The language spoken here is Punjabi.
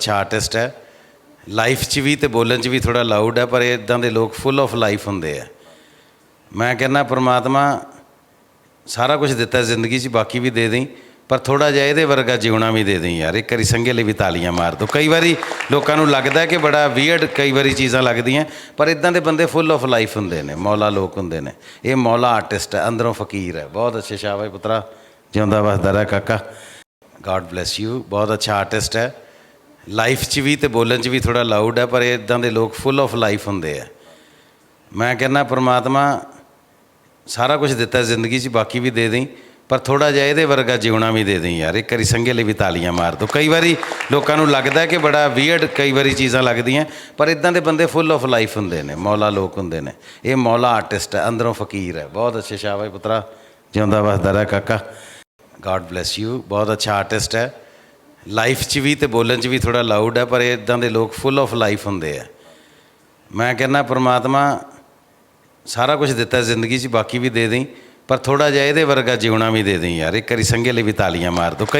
ਅੱਛਾ ਆਰਟਿਸਟ ਹੈ। ਲਾਈਫ 'ਚ ਵੀ ਤੇ ਬੋਲਣ 'ਚ ਵੀ ਥੋੜਾ ਲਾਊਡ ਹੈ, ਪਰ ਇਦਾਂ ਦੇ ਲੋਕ ਫੁੱਲ ਆਫ ਲਾਈਫ ਹੁੰਦੇ ਆ। ਮੈਂ ਕਹਿੰਦਾ, ਪ੍ਰਮਾਤਮਾ ਸਾਰਾ ਕੁਝ ਦਿੱਤਾ ਜ਼ਿੰਦਗੀ 'ਚ, ਬਾਕੀ ਵੀ ਦੇ ਦੇਈ, ਪਰ ਥੋੜਾ ਜਿਹਾ ਇਹਦੇ ਵਰਗਾ ਜਿਉਣਾ ਵੀ ਦੇ ਦੇਈ ਯਾਰ। ਇੱਕ ਵਾਰੀ ਸੰਗੇ ਲਈ ਵੀ ਤਾਲੀਆਂ ਮਾਰ ਦੋ। ਕਈ ਵਾਰੀ ਲੋਕਾਂ ਨੂੰ ਲੱਗਦਾ ਕਿ ਬੜਾ ਵੀਅਰਡ ਕਈ ਵਾਰੀ ਚੀਜ਼ਾਂ ਲੱਗਦੀਆਂ, ਪਰ ਇਦਾਂ ਦੇ ਬੰਦੇ ਫੁੱਲ ਆਫ ਲਾਈਫ ਹੁੰਦੇ ਨੇ, ਮੌਲਾ ਲੋਕ ਹੁੰਦੇ ਨੇ। ਇਹ ਮੌਲਾ ਆਰਟਿਸਟ ਹੈ, ਅੰਦਰੋਂ ਫਕੀਰ ਹੈ। ਬਹੁਤ ਅੱਛੇ ਸ਼ਾਬਾਸ਼ ਪੁੱਤਰਾ, ਜਿਉਂਦਾ ਵਸਦਾ ਰਹਿ ਕਾਕਾ। ਗੋਡ ਬlesਸ ਯੂ ਬਹੁਤ ਅੱਛਾ ਆਰਟਿਸਟ ਹੈ। ਲਾਈਫ 'ਚ ਵੀ ਤੇ ਬੋਲਣ 'ਚ ਵੀ ਥੋੜਾ ਲਾਊਡ ਹੈ ਪਰ ਇਦਾਂ ਦੇ ਲੋਕ ਫੁੱਲ ਆਫ ਲਾਈਫ ਹੁੰਦੇ ਆ। ਮੈਂ ਕਹਿੰਦਾ, ਪ੍ਰਮਾਤਮਾ ਸਾਰਾ ਕੁਝ ਦਿੱਤਾ ਜ਼ਿੰਦਗੀ 'ਚ, ਬਾਕੀ ਵੀ ਦੇ ਦੇਈ, ਪਰ ਥੋੜਾ ਜਿਹਾ ਇਹਦੇ ਵਰਗਾ ਜਿਉਣਾ ਵੀ ਦੇ ਦੇਈ ਯਾਰ। ਇੱਕ ਵਾਰੀ ਸੰਗੇ ਲਈ ਵੀ ਤਾਲੀਆਂ ਮਾਰ ਦੋ। ਕਈ ਵਾਰੀ ਲੋਕਾਂ ਨੂੰ ਲੱਗਦਾ ਕਿ ਬੜਾ ਵੀਅਰਡ ਕਈ ਵਾਰੀ ਚੀਜ਼ਾਂ ਲੱਗਦੀਆਂ, ਪਰ ਇਦਾਂ ਦੇ ਬੰਦੇ ਫੁੱਲ ਆਫ ਲਾਈਫ ਹੁੰਦੇ ਨੇ, ਮੌਲਾ ਲੋਕ ਹੁੰਦੇ ਨੇ। ਇਹ ਮੌਲਾ ਆਰਟਿਸਟ ਹੈ ਅੰਦਰੋਂ ਫਕੀਰ ਹੈ ਬਹੁਤ ਅੱਛੇ ਸ਼ਾਬਾਸ਼ ਪੁੱਤਰਾ, ਜਿਉਂਦਾ ਵਸਦਾ ਰਹਿ ਕਾਕਾ। ਗੋਡ ਬlesਸ ਯੂ ਬਹੁਤ ਅੱਛਾ ਆਰਟਿਸਟ ਹੈ ਲਾਈਫ 'ਚ ਵੀ ਤੇ ਬੋਲਣ 'ਚ ਵੀ ਥੋੜਾ ਲਾਊਡ ਹੈ ਪਰ ਇਦਾਂ ਦੇ ਲੋਕ ਫੁੱਲ ਆਫ ਲਾਈਫ ਹੁੰਦੇ ਆ। ਮੈਂ ਕਹਿੰਦਾ, ਪ੍ਰਮਾਤਮਾ ਸਾਰਾ ਕੁਝ ਦਿੱਤਾ ਜ਼ਿੰਦਗੀ 'ਚ, ਬਾਕੀ ਵੀ ਦੇ ਦੇਈ, ਪਰ ਥੋੜਾ ਜਿਹਾ ਇਹਦੇ ਵਰਗਾ ਜਿਉਣਾ ਵੀ ਦੇ ਦੇਈ ਯਾਰ, ਇੱਕ ਵਾਰੀ ਸੰਗੇ ਲਈ ਵੀ ਤਾਲੀਆਂ ਮਾਰ ਦੋ। ਕਈ